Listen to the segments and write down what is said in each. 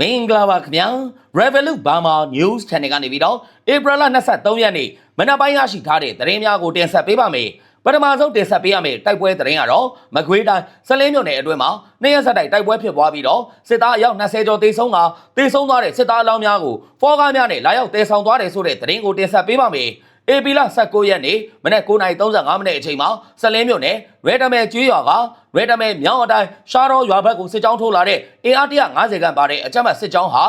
မင်္ဂလာပါခင်ဗျာ Revolut Burma News Channel ကနေပြီးတော့ April 23ရက်နေ့မနက်ပိုင်းရရှိထားတဲ့သတင်းများကိုတင်ဆက်ပေးပါမယ်ပထမဆုံးတင်ဆက်ပေးရမယ့်တိုက်ပွဲသတင်းကတော့မကွေးတိုင်းစလင်းမြို့နယ်အတွင်းမှာနှစ်ရက်ဆက်တိုက်တိုက်ပွဲဖြစ်ပွားပြီးတော့စစ်သားအယောက်20ကျော်တေဆုံးကတေဆုံးသွားတဲ့စစ်သားအလောင်းများကိုဖောကားများနဲ့လာရောက်တေဆောင်သွားတယ်ဆိုတဲ့သတင်းကိုတင်ဆက်ပေးပါမယ် အေပီလာ19ရက်နေ့မနက်9:35မိနစ်အချိန်မှာစလင်းမြို့နယ်ရဲတမဲကျွေးရွာကရဲတမဲမြောင်းအတိုင်းရှားတော်ရွာဘက်ကိုစစ်ကြောင်းထိုးလာတဲ့အင်အား150ခန့်ပါတဲ့အကြမ်းဖက်စစ်ကြောင်းဟာ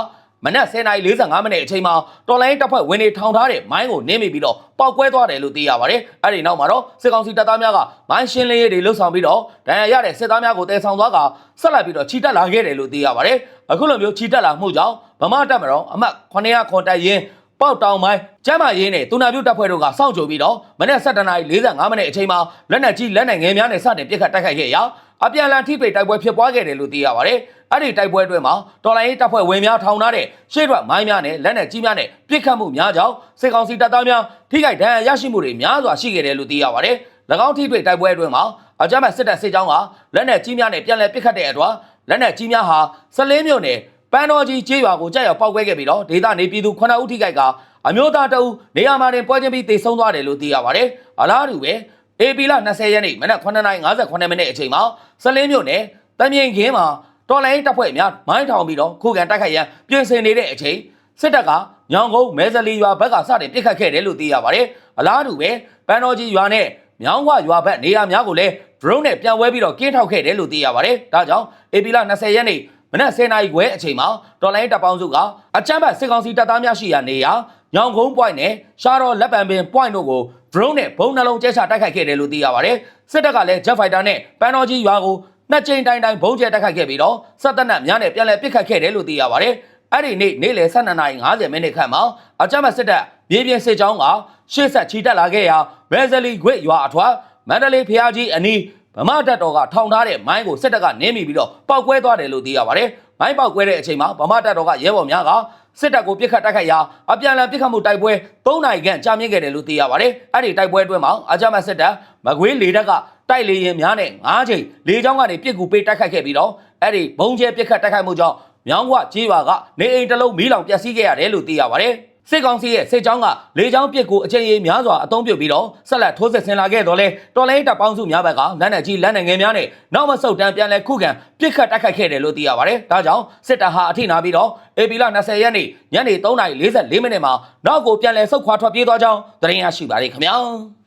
မနက်10:45မိနစ်အချိန်မှာတော်လိုင်းတပ်ဖွဲ့ဝင်တွေထောင်ထားတဲ့မိုင်းကိုနင်းမိပြီးတော့ပောက်ကွဲသွားတယ်လို့သိရပါတယ်။အဲဒီနောက်မှာတော့စစ်ကောင်စီတပ်သားများကမိုင်းရှင်းလင်းရေးတွေလှုပ်ဆောင်ပြီးတော့ဒဏ်ရာရတဲ့စစ်သားများကိုတည်ဆောင်သွားကဆက်လက်ပြီးတော့ခြိတက်လာခဲ့တယ်လို့သိရပါတယ်။အခုလိုမျိုးခြိတက်လာမှုကြောင့်ဗမာတပ်မတော်အမှတ်900ခွန်တပ်ရင်း ပေါက်တောင်ပိုင်းကျမ်းမာရေးနဲ့တူနာပြုတ်တပ်ဖွဲ့တို့ကစောင့်ကြိုပြီးတော့မနေ့7:45မိနစ်အချိန်မှာလက်နက်ကြီးလက်နက်ငယ်များနဲ့စတင်ပစ်ခတ်တိုက်ခိုက်ခဲ့ရာအပြန်အလှန်ထိပိတ်တိုက်ပွဲဖြစ်ပွားခဲ့တယ်လို့သိရပါတယ်။အဲ့ဒီတိုက်ပွဲအတွင်းမှာတော်လိုင်းရေးတပ်ဖွဲ့ဝင်များထောင်ထားတဲ့ရှေ့ထွက်မိုင်းများနဲ့လက်နက်ကြီးများနဲ့ပစ်ခတ်မှုများကြောင့်စစ်ကောင်စီတပ်သားများထိခိုက်ဒဏ်ရာရရှိမှုတွေများစွာရှိခဲ့တယ်လို့သိရပါတယ်။၎င်းထိပိတ်တိုက်ပွဲအတွင်းမှာအကြမ်းဖက်စစ်တပ်စစ်ကြောင်းကလက်နက်ကြီးများနဲ့ပြန်လည်ပစ်ခတ်တဲ့အတွက်လက်နက်ကြီးများဟာစလင်းမြို့နယ် ပန်းတော်ကြီးကျေးရွာကိုကြောက်ရောက်ပောက်ကွဲခဲ့ပြီးတော့ဒေသနေပြည်သူ9ဦးထိခိုက်ကအမျိုးသားတအုပ်နေရာမှာတင်ပွဲချင်းပြီးတေဆုံးသွားတယ်လို့သိရပါတယ်။အလားတူပဲအေပီလာ20ရက်နေ့မနက်9:58မိနစ်အချိန်မှာစလင်းမြို့နယ်တမြင်ခင်းမှာတော်လိုင်းတပ်ဖွဲ့များမိုင်းထောင်ပြီးတော့ခုခံတိုက်ခိုက်ရန်ပြင်ဆင်နေတဲ့အချိန်စစ်တပ်ကညောင်ကုန်းမဲဇလီရွာဘက်ကစတင်ပစ်ခတ်ခဲ့တယ်လို့သိရပါတယ်။အလားတူပဲပန်းတော်ကြီးရွာနဲ့မြောင်းဝရွာဘက်နေရာများကိုလည်း drone နဲ့ပြန်ဝဲပြီးတော့ကင်းထောက်ခဲ့တယ်လို့သိရပါတယ်။ဒါကြောင့်အေပီလာ20ရက်နေ့ မနက်10:00နာရီခွဲအချိန်မှာတော်လိုင်းတပ်ပေါင်းစုကအကြမ်းဖက်စစ်ကောင်စီတပ်သားများရှိရာနေရာညောင်ကုန်း point နဲ့ရှားတော်လက်ပံပင် point တို့ကို drone နဲ့ဘုံနှလုံးကျဲချတိုက်ခိုက်ခဲ့တယ်လို့သိရပါတယ်။စစ်တပ်ကလည်း jet fighter နဲ့ပန်တော်ကြီးရွာကိုနှစ်ကြိမ်တိုင်တိုင်ဘုံကျဲတိုက်ခိုက်ခဲ့ပြီးတော့စစ်တပ်နက်များနဲ့ပြန်လည်ပစ်ခတ်ခဲ့တယ်လို့သိရပါတယ်။အဲ့ဒီနေ့နေ့လယ်12:50မိနစ်ခန့်မှာအကြမ်းဖက်စစ်တပ်မြေပြင်စစ်ကြောင်းကရှေ့ဆက်ချီတက်လာခဲ့ရာမဲဇလီခွေရွာအထွတ်မန္တလေးဖျားကြီးအနီး ဗမာတပ်တော်ကထောင်ထားတဲ့မိုင်းကိုစစ်တပ်ကနင်းမိပြီးတော့ပောက်ကွဲသွားတယ်လို့သိရပါတယ်။မိုင်းပောက်ကွဲတဲ့အချိန်မှာဗမာတပ်တော်ကရဲဘော်များကစစ်တပ်ကိုပြစ်ခတ်တိုက်ခိုက်ရာအပြန်အလှန်ပြစ်ခတ်မှုတိုက်ပွဲ၃နိုင်ခန့်ကြာမြင့်ခဲ့တယ်လို့သိရပါတယ်။အဲ့ဒီတိုက်ပွဲအတွင်းမှာအကြမ်းဖက်စစ်တပ်မကွေးလေတပ်ကတိုက်လေရင်များနဲ့၅ချိန်လေကြောင်းကနေပြစ်ကူပေးတိုက်ခိုက်ခဲ့ပြီးတော့အဲ့ဒီဘုံကျဲပြစ်ခတ်တိုက်ခိုက်မှုကြောင့်မြောင်းကွကြေးရွာကနေအိမ်တစ်လုံးမီးလောင်ပျက်စီးခဲ့ရတယ်လို့သိရပါတယ်။ စစ်ကောင်စီရဲ့စစ်ကြောင်းကလေကြောင်းပစ်ကိုအကြိမ်ရေများစွာအသုံးပြုပြီးတော့ဆက်လက်ထိုးစစ်ဆင်လာခဲ့တော့လေတော်လိုင်းတပ်ပေါင်းစုများဘက်ကလက်နက်ကြီးလက်နက်ငယ်များနဲ့နောက်မဆုတ်တန်းပြန်လဲခုခံပစ်ခတ်တိုက်ခိုက်ခဲ့တယ်လို့သိရပါတယ်။ဒါကြောင့်စစ်တပ်ဟာအထိနာပြီးတော့အေပီလာ20ရက်နေ့ညနေ3:44မိနစ်မှာနောက်ကိုပြန်လဲဆုတ်ခွာထွက်ပြေးသွားကြောင်းသတင်းရရှိပါတယ်ခင်ဗျာ။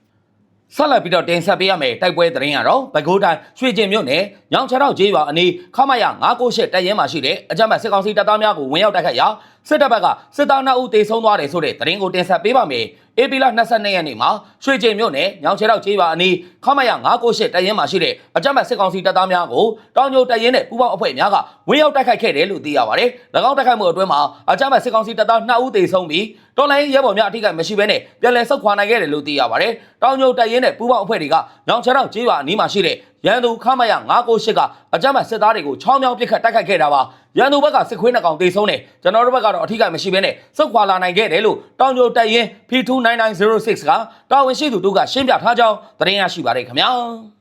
ဆက်လက်ပြီးတော့တင်ဆက်ပေးရမယ်တိုက်ပွဲသတင်းကတော့ဘကိုးတိုင်းရွှေကျင်မြို့နယ်ညောင်ချောက်ကျေးရွာအနီးခမရ998တပ်ရင်းမှာရှိတဲ့အကြမ်းဖက်စစ်ကောင်စီတပ်သားများကိုဝင်ရောက်တိုက်ခိုက်ရာစစ်တပ်ဘက်ကစစ်သား2ဦးတေဆုံးသွားတယ်ဆိုတဲ့သတင်းကိုတင်ဆက်ပေးပါမယ်။ အေပီလာ22ရက်နေ့မှာရွှေကျင်မြို့နယ်ညောင်ချောက်ကျေးရွာအနီးခမရ998တပ်ရင်းမှာရှိတဲ့အကြမ်းဖက်စစ်ကောင်စီတပ်သားများကိုတောင်ညိုတပ်ရင်းနဲ့ပူးပေါင်းအဖွဲ့များကဝင်ရောက်တိုက်ခိုက်ခဲ့တယ်လို့သိရပါတယ်။၎င်းတိုက်ခိုက်မှုအတွင်းမှာအကြမ်းဖက်စစ်ကောင်စီတပ်သား2ဦးတေဆုံးပြီးတော်လိုင်းရဲဘော်များအထိကမရှိဘဲနဲ့ပြန်လည်ဆုတ်ခွာနိုင်ခဲ့တယ်လို့သိရပါတယ်။တောင်ညိုတပ်ရင်းနဲ့ပူးပေါင်းအဖွဲ့တွေကညောင်ချောက်ကျေးရွာအနီးမှာရှိတဲ့ရန်သူခမရ998ကအကြမ်းဖက်စစ်သားတွေကိုချောင်းချောင်းပစ်ခတ်တိုက်ခိုက်ခဲ့တာပါ ရန်သူဘက်ကစစ်ခွေးနှကောင်တေဆုံးတယ်ကျွန်တော်တို့ဘက်ကတော့အထီးကမရှိဘဲနဲ့စုတ်ခွာလာနိုင်ခဲ့တယ်လို့တောင်ကျိုတက်ရင် P29906 ကတာဝန်ရှိသူတို့ကရှင်းပြထားကြောင်းသတင်းရရှိပါတယ်ခင်ဗျာ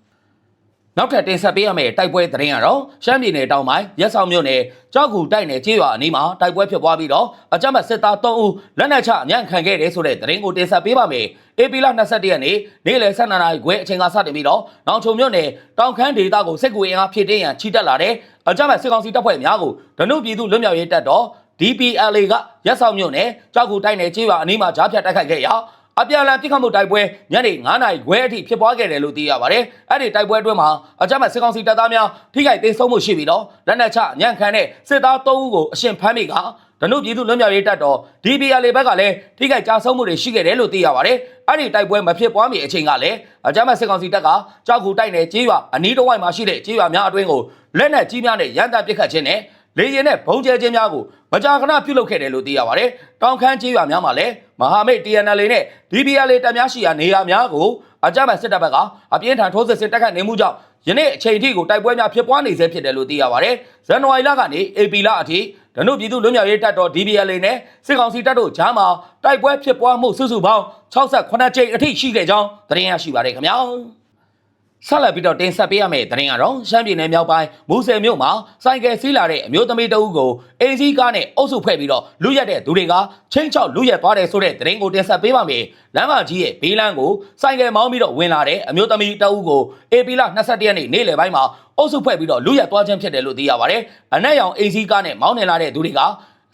နောက်ထပ်တင်ဆက်ပေးရမယ့်တိုက်ပွဲသတင်းကတော့ရှမ်းပြည်နယ်တောင်ပိုင်းရက်ဆောင်မြို့နယ်ကြောက်ကူတိုက်နယ်ကျေးရွာအနီးမှာတိုက်ပွဲဖြစ်ပွားပြီးတော့အကြမ်းဖက်စစ်သား3ဦးလက်နက်ချအညံ့ခံခဲ့တယ်ဆိုတဲ့သတင်းကိုတင်ဆက်ပေးပါမယ်။ AP လ22ရက်နေ့နေ့လယ်12နာရီခွဲအချိန်ကစတင်ပြီးတော့နောင်ချုံမြို့နယ်တောင်ခမ်းဒေသကိုစစ်ကူအင်အားဖြည့်တင်းရန်ချီတက်လာတဲ့အကြမ်းဖက်စစ်ကောင်စီတပ်ဖွဲ့များကိုဒနုပြည်သူလွတ်မြောက်ရေးတပ်တော် DPLA ကရက်ဆောင်မြို့နယ်ကြောက်ကူတိုက်နယ်ကျေးရွာအနီးမှာကြားဖြတ်တိုက်ခိုက်ခဲ့ရာ အပြန်အလှန်ပြစ်ခတ်မှုတိုက်ပွဲညနေ9နာရီခွဲအထိဖြစ်ပွားခဲ့တယ်လို့သိရပါတယ်။အဲ့ဒီတိုက်ပွဲအတွင်းမှာအကြမ်းဖက်စစ်ကောင်စီတပ်သားများထိခိုက်ဒေဆုံးမှုရှိပြီးတော့လက်နက်ချညံ့ခံတဲ့စစ်သား3ဦးကိုအရှင်ဖမ်းမိကဒနုပြည်သူလွတ်မြောက်ရေးတပ်တော် DPLA ဘက်ကလည်းထိခိုက်ကြဆုံးမှုတွေရှိခဲ့တယ်လို့သိရပါတယ်။အဲ့ဒီတိုက်ပွဲမဖြစ်ပွားမီအချိန်ကလည်းအကြမ်းဖက်စစ်ကောင်စီတပ်ကကြောက်ကူတိုက်နယ်ကျေးရွာအနီးတစ်ဝိုက်မှာရှိတဲ့ကျေးရွာများအတွင်းကိုလက်နက်ကြီးများနဲ့ရန်တပ်ပစ်ခတ်ခြင်းနဲ့ လေရင်နဲ့ဘုံကျဲခြင်းများကိုမကြာခဏပြုလုပ်ခဲ့တယ်လို့သိရပါတယ်။တောင်ခမ်းကျေးရွာများမှာလည်းမဟာမိတ် TNL နဲ့ DPLA တပ်များရှိရာနေရာများကိုအကြမ်းဖက်စစ်တပ်ဘက်ကအပြင်းထန်ထိုးစစ်ဆင်တိုက်ခတ်နေမှုကြောင့်ယနေ့အချိန်ထိကိုတိုက်ပွဲများဖြစ်ပွားနေဆဲဖြစ်တယ်လို့သိရပါတယ်။ဇန်နဝါရီလကနေဧပြီလအထိဒနုပြည်သူလွတ်မြောက်ရေးတပ်တော် DPLA နဲ့စစ်ကောင်စီတပ်တို့ကြားမှာတိုက်ပွဲဖြစ်ပွားမှုစုစုပေါင်း68ကြိမ်အထိရှိခဲ့ကြောင်းသတင်းရရှိပါတယ်ခင်ဗျာ။ ဆက်လက်ပြီးတော့တင်ဆက်ပေးရမယ့်သတင်းကတော့ရှမ်းပြည်နယ်မြောက်ပိုင်းမူဆယ်မြို့မှာစိုက်ကယ်စီးလာတဲ့အမျိုးသမီးတအုပ်ကိုအင်စီကားနဲ့အုပ်စုဖွဲ့ပြီးတော့လူရက်တဲ့သူတွေကချင်းချောက်လူရက်သွားတယ်ဆိုတဲ့သတင်းကိုတင်ဆက်ပေးပါမယ်။လမ်းမကြီးရဲ့ဘေးလမ်းကိုစိုက်ကယ်မောင်းပြီးတော့ဝင်လာတဲ့အမျိုးသမီးတအုပ်ကိုအေပီလာ22ရက်နေ့နေ့လယ်ပိုင်းမှာအုပ်စုဖွဲ့ပြီးတော့လူရက်သွားခြင်းဖြစ်တယ်လို့သိရပါတယ်။အနက်ရောင်အင်စီကားနဲ့မောင်းနေလာတဲ့သူတွေက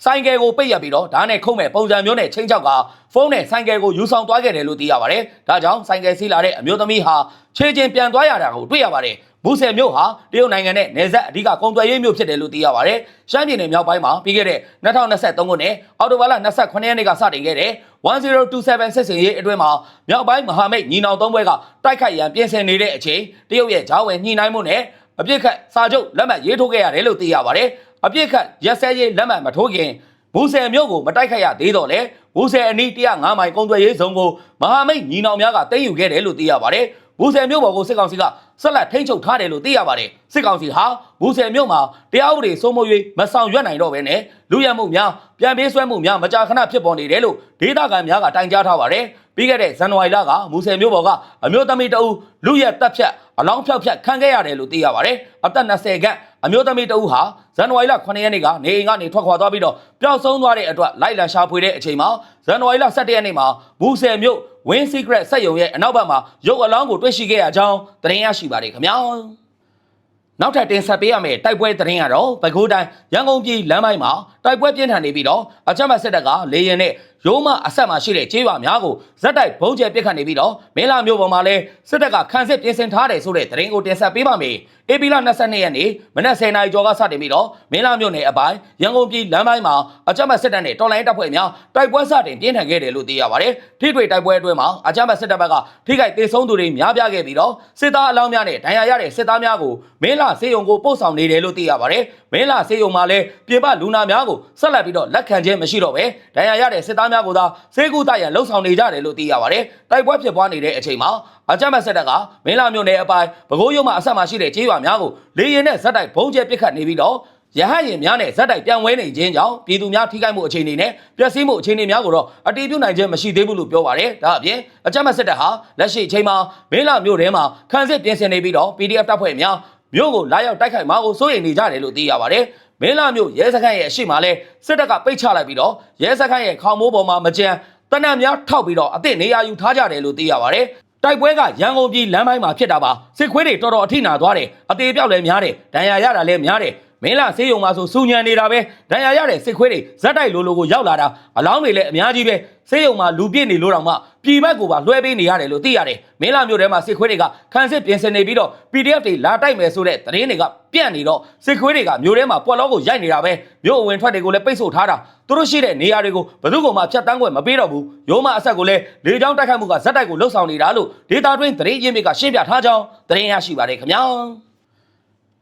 ဆိုင်ကယ်ကိုပိတ်ရပြီးတော့ဓာတ်နဲ့ခုံးမဲ့ပုံစံမျိုးနဲ့ချင်းချောက်ကဖုန်းနဲ့ဆိုင်ကယ်ကိုယူဆောင်သွားခဲ့တယ်လို့သိရပါတယ်။ဒါကြောင့်ဆိုင်ကယ်စီးလာတဲ့အမျိုးသမီးဟာခြေချင်းပြန်သွားရတာကိုတွေ့ရပါတယ်။ဘူဆယ်မြို့ဟာတရုတ်နိုင်ငံနဲ့နယ်စပ်အဓိကကုန်သွယ်ရေးမြို့ဖြစ်တယ်လို့သိရပါတယ်။ရှမ်းပြည်နယ်မြောက်ပိုင်းမှာပြီးခဲ့တဲ့2023ခုနှစ်အောက်တိုဘာလ28ရက်နေ့ကစတင်ခဲ့တဲ့1027စစ်စင်ရေးအတွင်းမှာမြောက်ပိုင်းမဟာမိတ်ညီနောင်သုံးဘွဲကတိုက်ခိုက်ရန်ပြင်ဆင်နေတဲ့အချိန်တရုတ်ရဲ့ဂျားဝင်ညှိနှိုင်းမှုနဲ့အပြစ်ခတ်စာချုပ်လက်မှတ်ရေးထိုးခဲ့ရတယ်လို့သိရပါတယ်။ အပြစ်ခတ်ရက်စဲရေးလက်မှတ်မထိုးခင်ဘူဆယ်မြို့ကိုမတိုက်ခိုက်ရသေးတော့လေဘူဆယ်အနီး105မိုင်ကုန်သွယ်ရေးဇုံကိုမဟာမိတ်ညီနောင်များကသိမ်းယူခဲ့တယ်လို့သိရပါတယ်။ဘူဆယ်မြို့ပေါ်ကိုစစ်ကောင်စီကဆက်လက်ထိန်းချုပ်ထားတယ်လို့သိရပါတယ်။စစ်ကောင်စီဟာဘူဆယ်မြို့မှာတရားဥပဒေစိုးမိုး၍မဆောင်ရွက်နိုင်တော့ဘဲနဲ့လူရမှုများပြန်ပေးဆွဲမှုများမကြာခဏဖြစ်ပေါ်နေတယ်လို့ဒေသခံများကတိုင်ကြားထားပါတယ်။ပြီးခဲ့တဲ့ဇန်နဝါရီလကမူဆယ်မြို့ပေါ်ကအမျိုးသမီးတအုပ်လူရက်တက်ဖြတ်အလောင်းဖြောက်ဖြတ်ခံခဲ့ရတယ်လို့သိရပါတယ်။အသက်20ခန့် အမျိုးသမီးတအုပ်ဟာဇန်နဝါရီလ9ရက်နေ့ကနေအိမ်ကနေထွက်ခွာသွားပြီးတော့ပျောက်ဆုံးသွားတဲ့အတွက်လိုက်လံရှာဖွေတဲ့အချိန်မှာဇန်နဝါရီလ17ရက်နေ့မှာမူဆယ်မြို့ Win Secret စက်ရုံရဲ့အနောက်ဘက်မှာရုပ်အလောင်းကိုတွေ့ရှိခဲ့ရကြောင်းသတင်းရရှိပါတယ်ခင်ဗျာ။နောက်ထပ်တင်ဆက်ပေးရမယ့်တိုက်ပွဲသတင်းကတော့ပဲခူးတိုင်းရန်ကုန်ပြည်လမ်းပိုင်းမှာတိုက်ပွဲပြင်းထန်နေပြီးတော့အကြမ်းဖက်စစ်တပ်ကလေရင်နဲ့ ရိုးမအဆက်မှာရှိတဲ့ကျေးရွာများကိုဇက်တိုက်ဘုံကျဲပစ်ခတ်နေပြီးတော့မင်းလာမျိုးပေါ်မှာလည်းစစ်တပ်ကခန်းစစ်ပြင်ဆင်ထားတယ်ဆိုတဲ့သတင်းကိုတင်ဆက်ပေးပါမယ်။အေပီလာ22ရက်နေ့မနက်10:00နာရီကျော်ကစတင်ပြီးတော့မင်းလာမျိုးနယ်အပိုင်းရန်ကုန်ပြည်လမ်းပိုင်းမှာအကြမ်းဖက်စစ်တပ်နဲ့တော်လိုင်းတပ်ဖွဲ့များတိုက်ပွဲစတင်ပြင်းထန်ခဲ့တယ်လို့သိရပါတယ်။ထိတွေ့တိုက်ပွဲအတွင်းမှာအကြမ်းဖက်စစ်တပ်ဘက်ကထိခိုက်ဒေဆုံးသူတွေများပြားခဲ့ပြီးတော့စစ်သားအလောင်းများနဲ့ဒဏ်ရာရတဲ့စစ်သားများကိုမင်းလာစေယုံကိုပို့ဆောင်နေတယ်လို့သိရပါတယ်။မင်းလာစေယုံမှာလည်းပြည်ပလူနာများကိုဆက်လက်ပြီးတော့လက်ခံခြင်းမရှိတော့ပဲဒဏ်ရာရတဲ့စစ်သားများကိုသာစေကူတရန်လှုပ်ဆောင်နေကြတယ်လို့သိရပါတယ်။တိုက်ပွဲဖြစ်ပွားနေတဲ့အချိန်မှာအကြမ်းဖက်စစ်တပ်ကမင်းလာမြို့နယ်အပိုင်းပဲခူးရုံမှာအဆက်မှာရှိတဲ့ကျေးရွာများကိုလေရင်နဲ့ဇက်တိုက်ဘုံကျဲပစ်ခတ်နေပြီးတော့ရဟတ်ရင်များနဲ့ဇက်တိုက်ပြန်ဝဲနေခြင်းကြောင့်ပြည်သူများထိခိုက်မှုအခြေအနေနဲ့ပျက်စီးမှုအခြေအနေများကိုတော့အတည်ပြုနိုင်ခြင်းမရှိသေးဘူးလို့ပြောပါတယ်။ဒါအပြင်အကြမ်းဖက်စစ်တပ်ဟာလက်ရှိအချိန်မှာမင်းလာမြို့ထဲမှာခန်းစစ်ပြင်ဆင်နေပြီးတော့ PDF တပ်ဖွဲ့များမြို့ကိုလာရောက်တိုက်ခိုက်မှာကိုစိုးရိမ်နေကြတယ်လို့သိရပါတယ်။ မင်းလာမြို့ရဲစခန်းရဲ့အရှိမလဲစစ်တပ်ကပိတ်ချလိုက်ပြီးတော့ရဲစခန်းရဲ့ခေါင်းမိုးပေါ်မှာမကြမ်းတနက်များထောက်ပြီးတော့အသင့်နေရာယူထားကြတယ်လို့သိရပါတယ်။တိုက်ပွဲကရန်ကုန်ပြည်လမ်းပိုင်းမှာဖြစ်တာပါစစ်ခွေးတွေတော်တော်အထိနာသွားတယ်အသေးပြောက်လည်းများတယ်ဒဏ်ရာရတာလည်းများတယ် မင်းလာဆေးရုံမှာဆိုစူညံနေတာပဲဒဏ်ရာရတဲ့စစ်ခွေးတွေဇက်တိုက်လိုလိုကိုရောက်လာတာအလောင်းတွေလည်းအများကြီးပဲဆေးရုံမှာလူပြည့်နေလို့တောင်မှပြည်ဘက်ကိုပါလွှဲပေးနေရတယ်လို့သိရတယ်မင်းလာမျိုးထဲမှာစစ်ခွေးတွေကခန်းစစ်ပြင်ဆင်နေပြီးတော့ PDF တွေလာတိုက်မယ်ဆိုတဲ့သတင်းတွေကပြန့်နေတော့စစ်ခွေးတွေကမျိုးထဲမှာပွက်လောကိုရိုက်နေတာပဲမျိုးအဝင်ထွက်တွေကိုလည်းပိတ်ဆို့ထားတာသူတို့ရှိတဲ့နေရာတွေကိုဘယ်သူမှဖြတ်တန်းခွင့်မပေးတော့ဘူးရိုးမအဆက်ကိုလည်းလေကြောင်းတိုက်ခိုက်မှုကဇက်တိုက်ကိုလှုပ်ဆောင်နေတာလို့ဒေတာတွင်းသတင်းရင်းမြစ်ကရှင်းပြထားကြောင်းသတင်းရရှိပါတယ်ခင်ဗျာ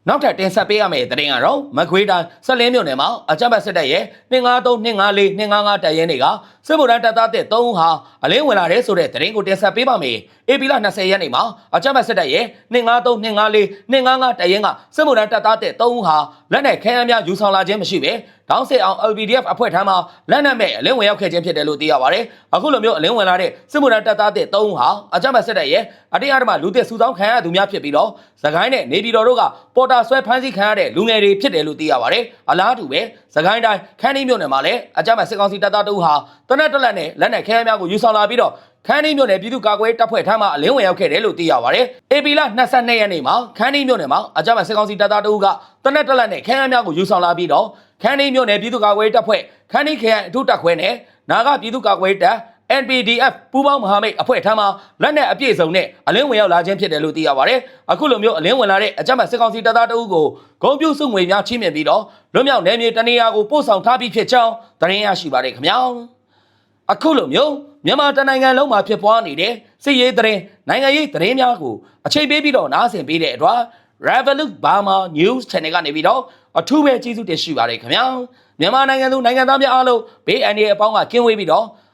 နောက်ထပ်တင်ဆက်ပေးရမယ့်သတင်းကတော့မကွေးတိုင်းဆက်လင်းမြို့နယ်မှာအကြမ်းဖက်စစ်တပ်ရဲ့253 254 255တပ်ရင်းတွေက စစ်ဗိုလ်တန်းတပ်သားတဲ့3ဦးဟာအလင်းဝင်လာတဲ့ဆိုတဲ့သတင်းကိုတင်ဆက်ပေးပါမယ်။အေပီလာ20ရက်နေ့မှာအကြမ်းဖက်စစ်တပ်ရဲ့253 254 255တပ်ရင်းကစစ်ဗိုလ်တန်းတပ်သားတဲ့3ဦးဟာလက်နက်ခဲယမ်းများယူဆောင်လာခြင်းမရှိဘဲတောင်းစစ်အောင် LPDF အဖွဲ့ထမ်းမှာလက်နက်မဲ့အလင်းဝင်ရောက်ခဲ့ခြင်းဖြစ်တယ်လို့သိရပါတယ်။အခုလိုမျိုးအလင်းဝင်လာတဲ့စစ်ဗိုလ်တန်းတပ်သားတဲ့3ဦးဟာအကြမ်းဖက်စစ်တပ်ရဲ့အတင်းအဓမ္မလူသစ်စုဆောင်းခံရသူများဖြစ်ပြီးတော့သခိုင်းနဲ့နေပြည်တော်တို့ကပေါ်တာဆွဲဖမ်းဆီးခံရတဲ့လူငယ်တွေဖြစ်တယ်လို့သိရပါတယ်။အလားတူပဲ သခိုင်းတိုင်းခန်းဒီမြို့နယ်မှာလည်းအကြမ်းဖက်စစ်ကောင်စီတပ်သားတို့ဟာတနက်တက်လက်နဲ့လက်နက်ခဲယမ်းများကိုယူဆောင်လာပြီးတော့ခန်းဒီမြို့နယ်ပြည်သူ့ကာကွယ်ရေးတပ်ဖွဲ့ထမ်းမှအလင်းဝင်ရောက်ခဲ့တယ်လို့သိရပါတယ်။ AP လ22ရက်နေ့မှာခန်းဒီမြို့နယ်မှာအကြမ်းဖက်စစ်ကောင်စီတပ်သားတို့ကတနက်တက်လက်နဲ့ခဲယမ်းများကိုယူဆောင်လာပြီးတော့ခန်းဒီမြို့နယ်ပြည်သူ့ကာကွယ်ရေးတပ်ဖွဲ့ခန်းဒီခရိုင်အထူးတပ်ခွဲနဲ့နာဂပြည်သူ့ကာကွယ်ရေးတပ် NPDF ပူးပေါင်းမဟာမိတ်အဖွဲ့ထမ်းမှာလက်နက်အပြည့်စုံနဲ့အလင်းဝင်ရောက်လာခြင်းဖြစ်တယ်လို့သိရပါတယ်။အခုလိုမျိုးအလင်းဝင်လာတဲ့အကြမ်းဖက်စစ်ကောင်စီတပ်သားတအုပ်ကိုဂုံပြုစုငွေများချင်းမြင်ပြီးတော့လွတ်မြောက်နယ်မြေတနေရာကိုပို့ဆောင်ထားပြီးဖြစ်ကြောင်းသတင်းရရှိပါတယ်ခင်ဗျာ။အခုလိုမျိုးမြန်မာတနိုင်ငံလုံးမှာဖြစ်ပွားနေတဲ့စစ်ရေးသတင်းနိုင်ငံရေးသတင်းများကိုအချိန်ပေးပြီးတော့နားဆင်ပေးတဲ့အတွက် Revolut Burma News Channel ကနေပြီးတော့အထူးပဲကျေးဇူးတင်ရှိပါတယ်ခင်ဗျာ။မြန်မာနိုင်ငံသူနိုင်ငံသားများအားလုံးဘေးအန္တရာယ်အပေါင်းကကင်းဝေးပြီးတော့